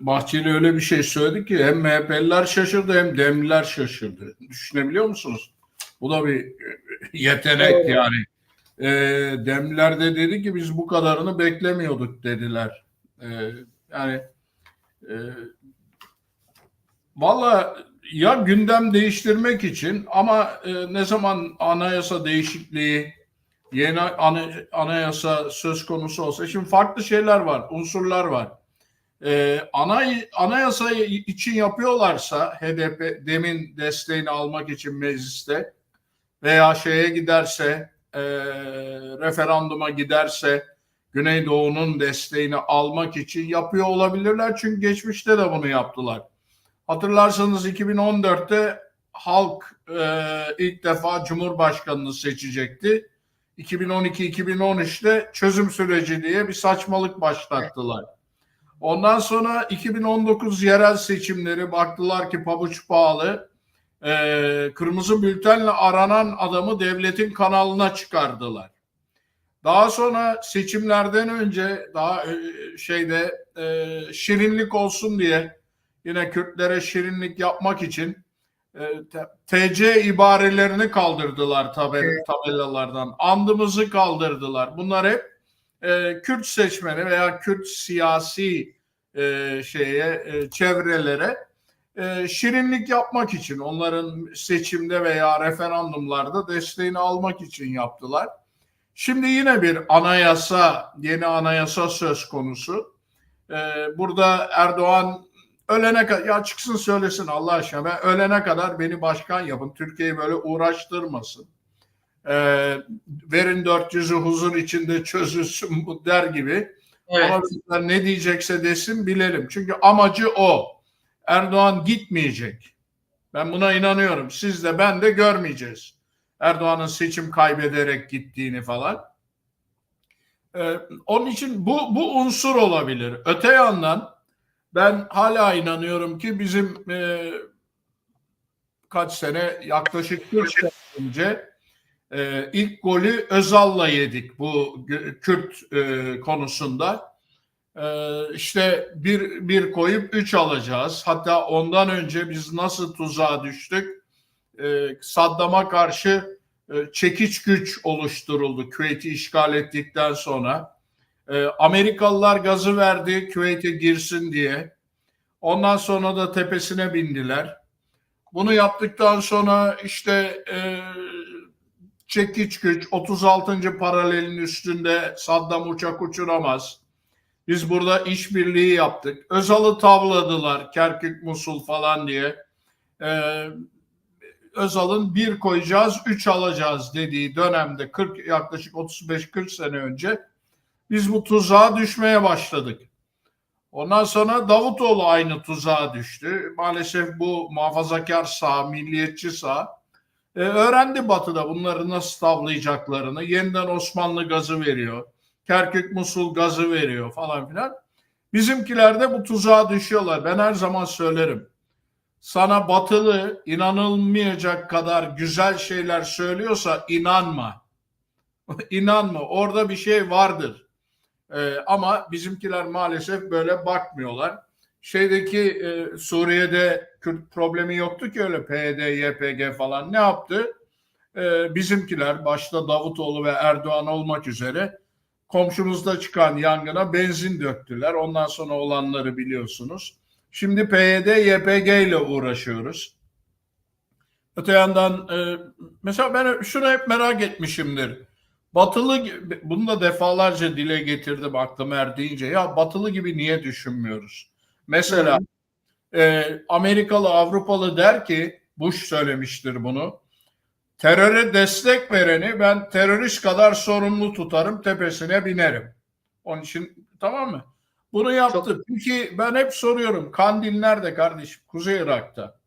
Bahçeli öyle bir şey söyledi ki hem MHP'liler şaşırdı hem Demliler şaşırdı. Düşünebiliyor musunuz? Bu da bir yetenek Evet. yani. E, Demliler de dedi ki biz bu kadarını beklemiyorduk dediler. E, yani e, valla ya gündem değiştirmek için ama e, ne zaman anayasa değişikliği yeni ana- anayasa söz konusu olsa şimdi farklı şeyler var, unsurlar var. Ee, anay anayasayı için yapıyorlarsa HDP demin desteğini almak için mecliste veya şeye giderse e, referanduma giderse Güneydoğu'nun desteğini almak için yapıyor olabilirler. Çünkü geçmişte de bunu yaptılar. Hatırlarsanız 2014'te halk e, ilk defa Cumhurbaşkanını seçecekti. 2012-2013'te çözüm süreci diye bir saçmalık başlattılar. Ondan sonra 2019 yerel seçimleri baktılar ki pabuç pahalı. Ee, kırmızı bültenle aranan adamı devletin kanalına çıkardılar. Daha sonra seçimlerden önce daha e, şeyde e, şirinlik olsun diye yine Kürtlere şirinlik yapmak için e, TC ibarelerini kaldırdılar tabel tabelalardan. Andımızı kaldırdılar. Bunlar hep e, Kürt seçmeni veya Kürt siyasi e, şeye e, çevrelere e, şirinlik yapmak için onların seçimde veya referandumlarda desteğini almak için yaptılar. Şimdi yine bir anayasa, yeni anayasa söz konusu. E, burada Erdoğan ölene kadar ya çıksın söylesin Allah aşkına ben ölene kadar beni başkan yapın. Türkiye'yi böyle uğraştırmasın. E, verin 400'ü huzur içinde çözülsün bu der gibi. Evet. Ama ne diyecekse desin bilelim. Çünkü amacı o. Erdoğan gitmeyecek. Ben buna inanıyorum. Siz de ben de görmeyeceğiz. Erdoğan'ın seçim kaybederek gittiğini falan. Ee, onun için bu, bu unsur olabilir. Öte yandan ben hala inanıyorum ki bizim e, kaç sene yaklaşık 40 sene önce e, ilk golü Özal'la yedik bu Kürt e, konusunda. E, işte bir, bir koyup üç alacağız. Hatta ondan önce biz nasıl tuzağa düştük? E, Saddam'a karşı e, çekiç güç oluşturuldu Küveyt'i işgal ettikten sonra. E, Amerikalılar gazı verdi Küveyt'e girsin diye. Ondan sonra da tepesine bindiler. Bunu yaptıktan sonra işte e, çekiç güç 36. paralelin üstünde Saddam uçak uçuramaz. Biz burada işbirliği yaptık. Özal'ı tavladılar Kerkük Musul falan diye. Ee, Özal'ın bir koyacağız, üç alacağız dediği dönemde 40 yaklaşık 35-40 sene önce biz bu tuzağa düşmeye başladık. Ondan sonra Davutoğlu aynı tuzağa düştü. Maalesef bu muhafazakar sağ, milliyetçi sağ e, öğrendi Batı'da bunları nasıl tavlayacaklarını. Yeniden Osmanlı gazı veriyor. Kerkük Musul gazı veriyor falan filan. Bizimkiler de bu tuzağa düşüyorlar. Ben her zaman söylerim. Sana batılı inanılmayacak kadar güzel şeyler söylüyorsa inanma. inanma. Orada bir şey vardır. Ee, ama bizimkiler maalesef böyle bakmıyorlar. Şeydeki e, Suriye'de Kürt problemi yoktu ki öyle PYD, YPG falan. Ne yaptı? Ee, bizimkiler başta Davutoğlu ve Erdoğan olmak üzere komşumuzda çıkan yangına benzin döktüler. Ondan sonra olanları biliyorsunuz. Şimdi PYD, YPG ile uğraşıyoruz. Öte yandan e, mesela ben şunu hep merak etmişimdir. Batılı bunu da defalarca dile getirdim aklım erdiğince. Ya batılı gibi niye düşünmüyoruz? Mesela e, Amerikalı, Avrupalı der ki Bush söylemiştir bunu. Teröre destek vereni ben terörist kadar sorumlu tutarım, tepesine binerim. Onun için tamam mı? Bunu yaptı. Peki ben hep soruyorum. Kandil nerede kardeşim? Kuzey Irak'ta.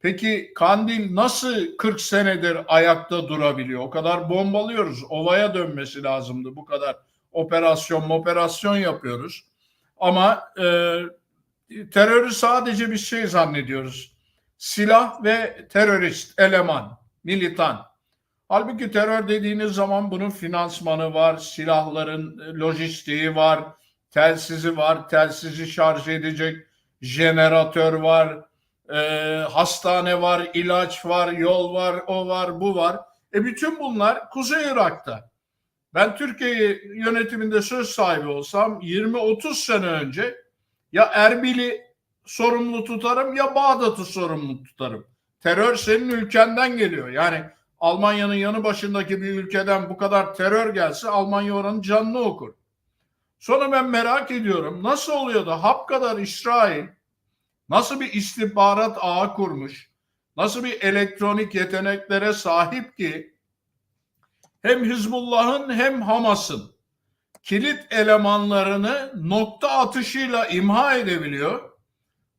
Peki Kandil nasıl 40 senedir ayakta durabiliyor? O kadar bombalıyoruz. Ovaya dönmesi lazımdı. Bu kadar operasyon operasyon yapıyoruz. Ama e, terörü sadece bir şey zannediyoruz. Silah ve terörist, eleman, militan. Halbuki terör dediğiniz zaman bunun finansmanı var, silahların lojistiği var, telsizi var, telsizi şarj edecek jeneratör var, e, hastane var, ilaç var, yol var, o var, bu var. E bütün bunlar Kuzey Irak'ta. Ben Türkiye yönetiminde söz sahibi olsam 20-30 sene önce ya Erbil'i sorumlu tutarım ya Bağdat'ı sorumlu tutarım. Terör senin ülkenden geliyor. Yani Almanya'nın yanı başındaki bir ülkeden bu kadar terör gelse Almanya oranın canını okur. Sonra ben merak ediyorum nasıl oluyor da hap kadar İsrail nasıl bir istihbarat ağı kurmuş, nasıl bir elektronik yeteneklere sahip ki hem Hizbullah'ın hem Hamas'ın kilit elemanlarını nokta atışıyla imha edebiliyor.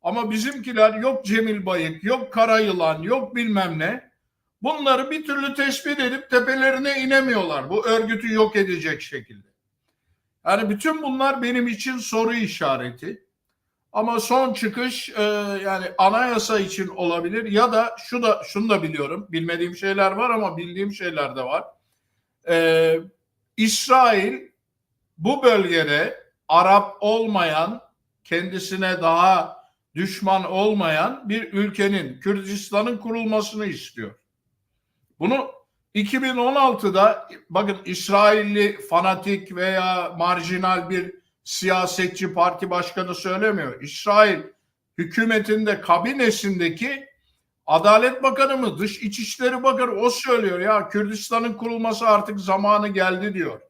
Ama bizimkiler yok Cemil Bayık, yok Kara Yılan, yok bilmem ne. Bunları bir türlü tespit edip tepelerine inemiyorlar. Bu örgütü yok edecek şekilde. Yani bütün bunlar benim için soru işareti. Ama son çıkış e, yani anayasa için olabilir ya da şu da şunu da biliyorum. Bilmediğim şeyler var ama bildiğim şeyler de var. E, İsrail bu bölgede Arap olmayan, kendisine daha düşman olmayan bir ülkenin Kürdistan'ın kurulmasını istiyor. Bunu 2016'da bakın İsrailli fanatik veya marjinal bir siyasetçi parti başkanı söylemiyor. İsrail hükümetinde kabinesindeki Adalet Bakanı mı Dış İçişleri Bakanı o söylüyor ya Kürdistan'ın kurulması artık zamanı geldi diyor.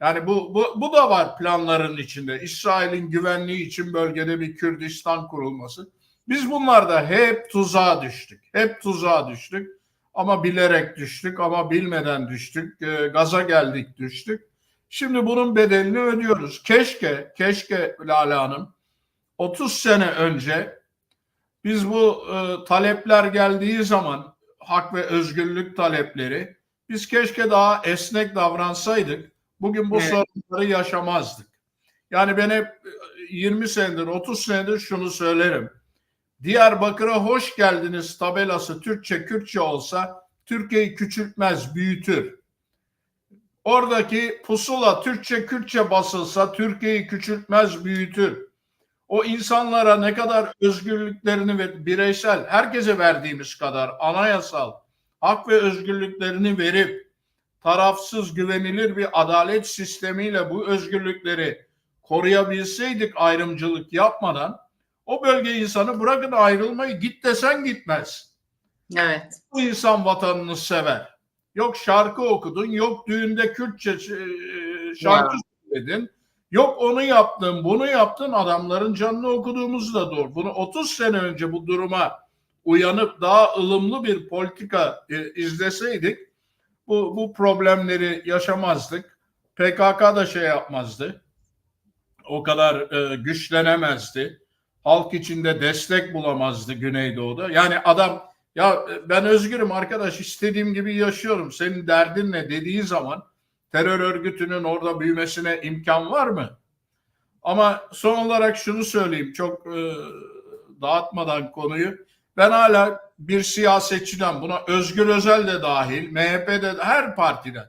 Yani bu, bu, bu da var planların içinde. İsrail'in güvenliği için bölgede bir Kürdistan kurulması. Biz bunlarda hep tuzağa düştük. Hep tuzağa düştük. Ama bilerek düştük ama bilmeden düştük. E, gaza geldik düştük. Şimdi bunun bedelini ödüyoruz. Keşke, keşke Lale Hanım 30 sene önce biz bu e, talepler geldiği zaman hak ve özgürlük talepleri biz keşke daha esnek davransaydık bugün bu evet. sorunları yaşamazdık. Yani ben hep 20 senedir 30 senedir şunu söylerim. Diyarbakır'a hoş geldiniz tabelası Türkçe Kürtçe olsa Türkiye'yi küçültmez büyütür. Oradaki pusula Türkçe Kürtçe basılsa Türkiye'yi küçültmez büyütür. O insanlara ne kadar özgürlüklerini ve bireysel herkese verdiğimiz kadar anayasal hak ve özgürlüklerini verip tarafsız güvenilir bir adalet sistemiyle bu özgürlükleri koruyabilseydik ayrımcılık yapmadan o bölge insanı bırakın ayrılmayı git desen gitmez. Evet. Bu insan vatanını sever. Yok şarkı okudun, yok düğünde Kürtçe şarkı söyledin. Yok onu yaptın, bunu yaptın. Adamların canını okuduğumuz da doğru. Bunu 30 sene önce bu duruma uyanıp daha ılımlı bir politika e, izleseydik bu, bu problemleri yaşamazdık. PKK da şey yapmazdı. O kadar e, güçlenemezdi. Halk içinde destek bulamazdı Güneydoğu'da. Yani adam ya ben özgürüm arkadaş istediğim gibi yaşıyorum. Senin derdin ne dediği zaman terör örgütünün orada büyümesine imkan var mı? Ama son olarak şunu söyleyeyim çok e, dağıtmadan konuyu. Ben hala bir siyasetçiden buna Özgür Özel de dahil, MHP'de de her partiden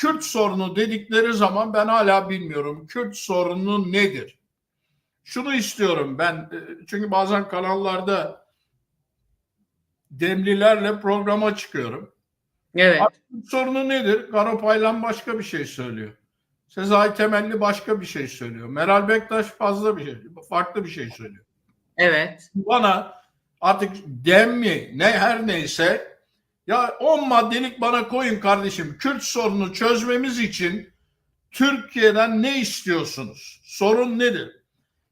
Kürt sorunu dedikleri zaman ben hala bilmiyorum. Kürt sorunu nedir? Şunu istiyorum ben e, çünkü bazen kanallarda demlilerle programa çıkıyorum. Evet. Artık sorunu nedir? Garopaylan başka bir şey söylüyor. Sezai Temelli başka bir şey söylüyor. Meral Bektaş fazla bir şey, farklı bir şey söylüyor. Evet. Bana artık dem mi ne her neyse ya 10 maddelik bana koyun kardeşim. Kürt sorunu çözmemiz için Türkiye'den ne istiyorsunuz? Sorun nedir?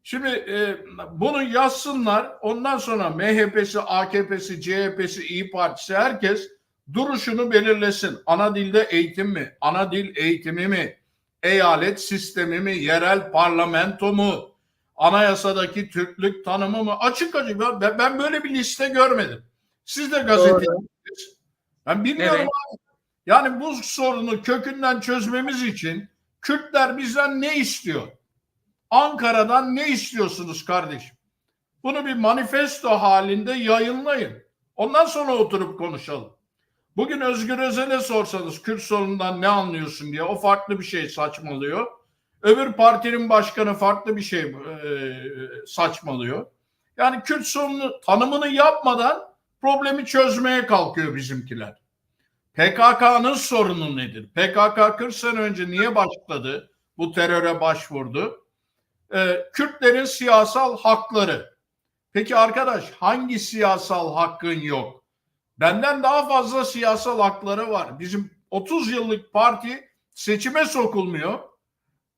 Şimdi e, bunu yazsınlar. Ondan sonra MHP'si, AKP'si, CHP'si, İyi Partisi herkes duruşunu belirlesin. Ana dilde eğitim mi? Ana dil eğitimi mi? Eyalet sistemi mi? Yerel parlamento mu? Anayasadaki Türklük tanımı mı? Açık açık. Ben, ben böyle bir liste görmedim. Siz de gazetecisiniz. Ben bilmiyorum Evet. abi. Yani bu sorunu kökünden çözmemiz için Kürtler bizden ne istiyor? Ankara'dan ne istiyorsunuz kardeşim? Bunu bir manifesto halinde yayınlayın. Ondan sonra oturup konuşalım. Bugün Özgür Özel'e sorsanız Kürt sorunundan ne anlıyorsun diye o farklı bir şey saçmalıyor. Öbür partinin başkanı farklı bir şey e, saçmalıyor. Yani Kürt sorunu tanımını yapmadan problemi çözmeye kalkıyor bizimkiler. PKK'nın sorunu nedir? PKK 40 sene önce niye başladı? Bu teröre başvurdu. Ee, Kürtlerin siyasal hakları. Peki arkadaş hangi siyasal hakkın yok? Benden daha fazla siyasal hakları var. Bizim 30 yıllık parti seçime sokulmuyor.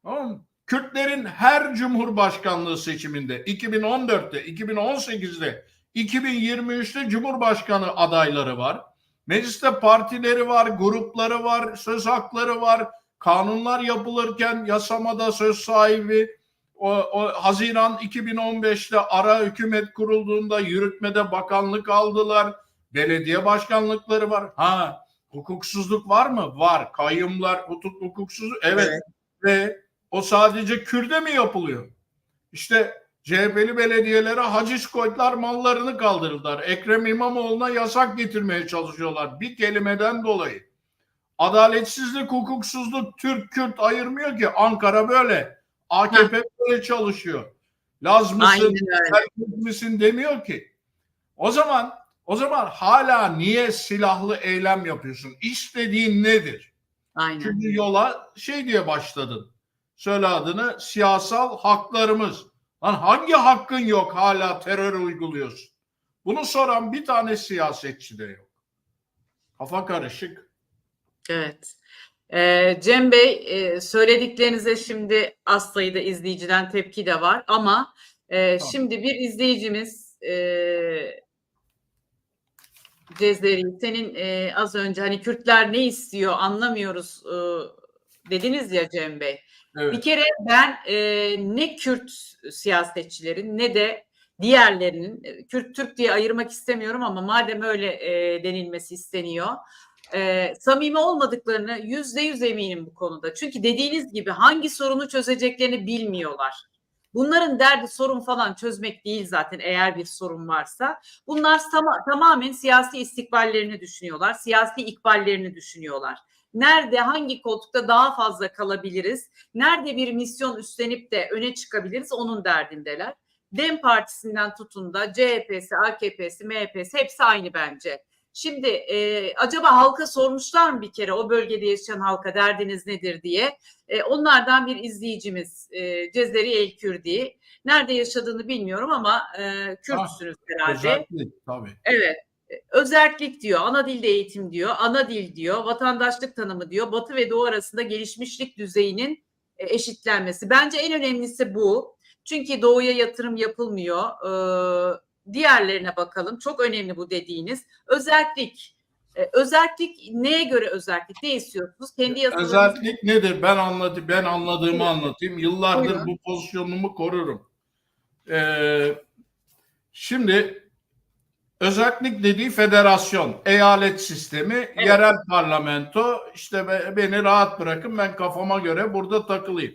Tamam mı? Kürtlerin her cumhurbaşkanlığı seçiminde 2014'te, 2018'de, 2023'te cumhurbaşkanı adayları var. Mecliste partileri var, grupları var, söz hakları var. Kanunlar yapılırken yasamada söz sahibi. O, o Haziran 2015'te ara hükümet kurulduğunda yürütmede bakanlık aldılar. Belediye başkanlıkları var. Ha, hukuksuzluk var mı? Var. Kayyumlar, hukuk, hukuksuzluk. Evet. Evet. Ve o sadece Kürt'e mi yapılıyor? İşte CHP'li belediyelere haciz koydular, mallarını kaldırdılar. Ekrem İmamoğlu'na yasak getirmeye çalışıyorlar bir kelimeden dolayı. Adaletsizlik, hukuksuzluk Türk Kürt ayırmıyor ki. Ankara böyle. AKP böyle çalışıyor. Laz mısın. Erkek misin demiyor ki. O zaman o zaman hala niye silahlı eylem yapıyorsun? İstediğin nedir? Aynen. Çünkü yola şey diye başladın. Söyle adını siyasal haklarımız. Lan hangi hakkın yok hala terör uyguluyorsun? Bunu soran bir tane siyasetçi de yok. Kafa karışık. Evet. Ee, Cem Bey e, söylediklerinize şimdi az sayıda izleyiciden tepki de var ama e, Tamam. şimdi bir izleyicimiz e, Cezeri senin e, az önce hani Kürtler ne istiyor anlamıyoruz e, dediniz ya Cem Bey. Bir Evet. kere ben e, ne Kürt siyasetçilerin ne de diğerlerinin e, Kürt Türk diye ayırmak istemiyorum ama madem öyle e, denilmesi isteniyor e, samimi olmadıklarını yüzde yüz eminim bu konuda. Çünkü dediğiniz gibi hangi sorunu çözeceklerini bilmiyorlar. Bunların derdi sorun falan çözmek değil zaten eğer bir sorun varsa. Bunlar tam- tamamen siyasi istikballerini düşünüyorlar, siyasi ikballerini düşünüyorlar. Nerede hangi koltukta daha fazla kalabiliriz? Nerede bir misyon üstlenip de öne çıkabiliriz? Onun derdindeler. Dem Partisi'nden tutun da CHP'si, AKP'si, MHP'si hepsi aynı bence. Şimdi e, acaba halka sormuşlar mı bir kere o bölgede yaşayan halka derdiniz nedir diye. E, onlardan bir izleyicimiz e, Cezeri El Kürdi. Nerede yaşadığını bilmiyorum ama e, Kürtsünüz herhalde. Özellikle tabii. Evet. Özerklik diyor, ana dilde eğitim diyor, ana dil diyor, vatandaşlık tanımı diyor, Batı ve Doğu arasında gelişmişlik düzeyinin e, eşitlenmesi. Bence en önemlisi bu. Çünkü Doğu'ya yatırım yapılmıyor. Ee, diğerlerine bakalım. Çok önemli bu dediğiniz. Özerklik. Ee, özerklik neye göre özerklik? Ne istiyorsunuz? Kendi yasalarınızı Özellik nedir? Ben anladım. Ben anladığımı anlatayım. Yıllardır Buyurun. bu pozisyonumu korurum. Ee, şimdi özellik dediği federasyon, eyalet sistemi, yerel parlamento. İşte be- beni rahat bırakın ben kafama göre burada takılayım.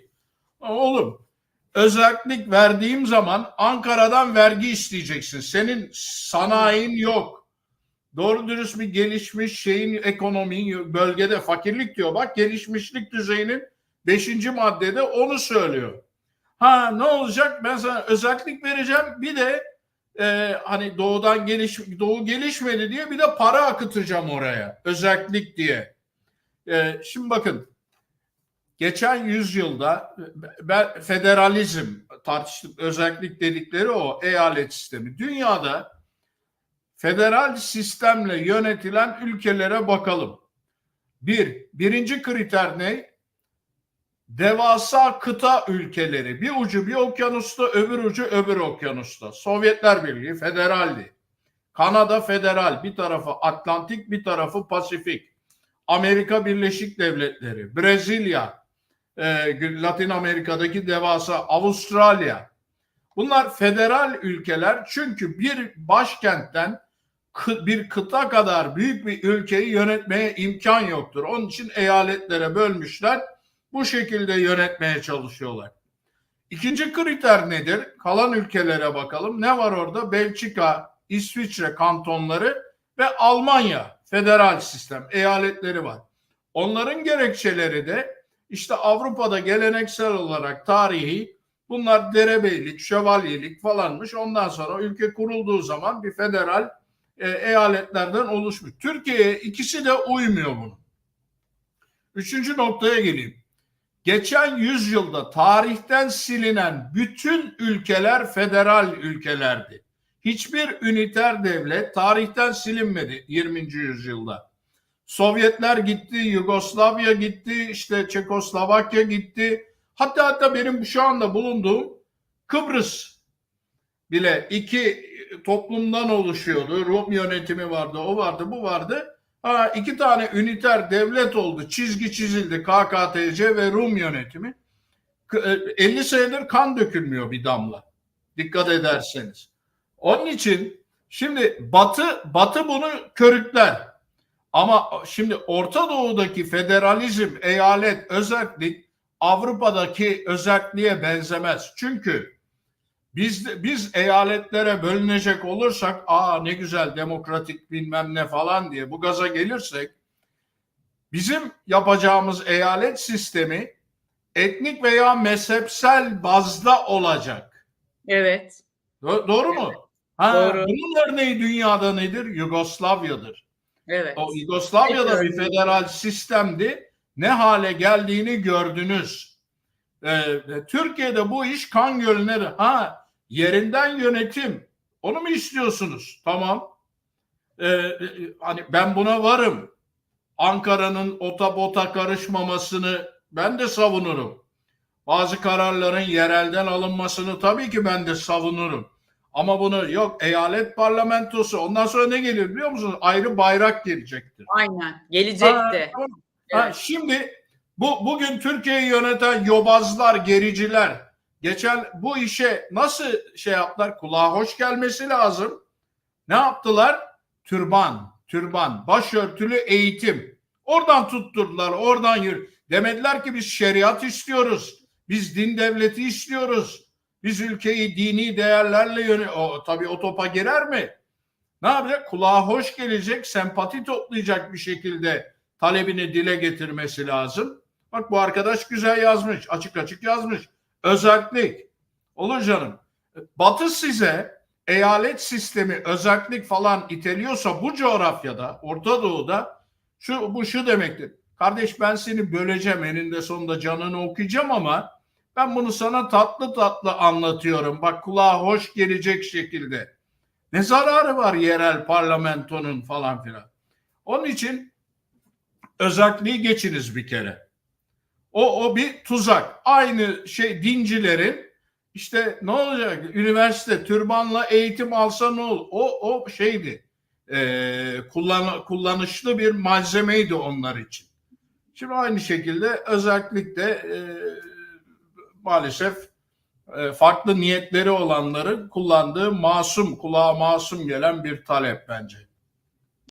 Oğlum özellik verdiğim zaman Ankara'dan vergi isteyeceksin. Senin sanayin yok. Doğru dürüst bir gelişmiş şeyin ekonomin bölgede fakirlik diyor. Bak gelişmişlik düzeyinin beşinci maddede onu söylüyor. Ha ne olacak? Ben sana özellik vereceğim. Bir de e, hani doğudan geliş doğu gelişmedi diye bir de para akıtacağım oraya. Özellik diye. E, şimdi bakın geçen yüzyılda ben federalizm tartıştık özellik dedikleri o eyalet sistemi. Dünyada federal sistemle yönetilen ülkelere bakalım. Bir, birinci kriter ne? Devasa kıta ülkeleri. Bir ucu bir okyanusta, öbür ucu öbür okyanusta. Sovyetler Birliği federaldi. Kanada federal. Bir tarafı Atlantik, bir tarafı Pasifik. Amerika Birleşik Devletleri, Brezilya, e, Latin Amerika'daki devasa Avustralya. Bunlar federal ülkeler çünkü bir başkentten bir kıta kadar büyük bir ülkeyi yönetmeye imkan yoktur. Onun için eyaletlere bölmüşler. Bu şekilde yönetmeye çalışıyorlar. İkinci kriter nedir? Kalan ülkelere bakalım. Ne var orada? Belçika, İsviçre kantonları ve Almanya federal sistem, eyaletleri var. Onların gerekçeleri de İşte Avrupa'da geleneksel olarak tarihi bunlar derebeylik, şövalyelik falanmış. Ondan sonra ülke kurulduğu zaman bir federal e, eyaletlerden oluşmuş. Türkiye'ye ikisi de uymuyor bunun. Üçüncü noktaya geleyim. Geçen yüzyılda tarihten silinen bütün ülkeler federal ülkelerdi. Hiçbir üniter devlet tarihten silinmedi 20. yüzyılda. Sovyetler gitti, Yugoslavya gitti, işte Çekoslovakya gitti. Hatta hatta benim şu anda bulunduğum Kıbrıs bile iki toplumdan oluşuyordu. Rum yönetimi vardı, o vardı, bu vardı. Ha, iki tane üniter devlet oldu. Çizgi çizildi. KKTC ve Rum yönetimi. K- e, 50 senedir kan dökülmüyor bir damla. Dikkat ederseniz. Onun için şimdi Batı Batı bunu körükler. Ama şimdi Orta Doğu'daki federalizm, eyalet, özellik Avrupa'daki özelliğe benzemez. Çünkü biz biz eyaletlere bölünecek olursak aa ne güzel demokratik bilmem ne falan diye bu gaza gelirsek bizim yapacağımız eyalet sistemi etnik veya mezhepsel bazda olacak. Evet. Do- doğru mu? Ha, Doğru. Bunun örneği dünyada nedir? Yugoslavya'dır. Evet. O Yugoslavya'da bir Evet. federal sistemdi. Ne hale geldiğini gördünüz. Ee, Türkiye'de bu iş kan gölüne ha yerinden yönetim. Onu mu istiyorsunuz? Tamam. Ee, hani ben buna varım. Ankara'nın ota bota karışmamasını ben de savunurum. Bazı kararların yerelden alınmasını tabii ki ben de savunurum. Ama bunu yok eyalet parlamentosu ondan sonra ne gelir biliyor musunuz? Ayrı bayrak gelecektir. Aynen. Gelecekti. Ha. Ha, şimdi bu bugün Türkiye'yi yöneten yobazlar, gericiler geçen bu işe nasıl şey yaptılar? Kulağa hoş gelmesi lazım. Ne yaptılar? Türban, türban, başörtülü eğitim. Oradan tutturdular, oradan yürü. Demediler ki biz şeriat istiyoruz. Biz din devleti istiyoruz. Biz ülkeyi dini değerlerle yöne o tabii o topa girer mi? Ne yapacak? Kulağa hoş gelecek, sempati toplayacak bir şekilde talebini dile getirmesi lazım. Bak bu arkadaş güzel yazmış, açık açık yazmış. Özellik. Olur canım. Batı size eyalet sistemi, özellik falan iteliyorsa bu coğrafyada, Orta Doğu'da şu bu şu demektir. Kardeş ben seni böleceğim eninde sonunda canını okuyacağım ama ben bunu sana tatlı tatlı anlatıyorum. Bak kulağa hoş gelecek şekilde. Ne zararı var yerel parlamentonun falan filan. Onun için özelliği geçiniz bir kere. O, o bir tuzak. Aynı şey dincilerin işte ne olacak? Üniversite türbanla eğitim alsa ne olur? O, o şeydi. Ee, kullan, kullanışlı bir malzemeydi onlar için. Şimdi aynı şekilde özellikle e, maalesef e, farklı niyetleri olanların kullandığı masum, kulağa masum gelen bir talep bence.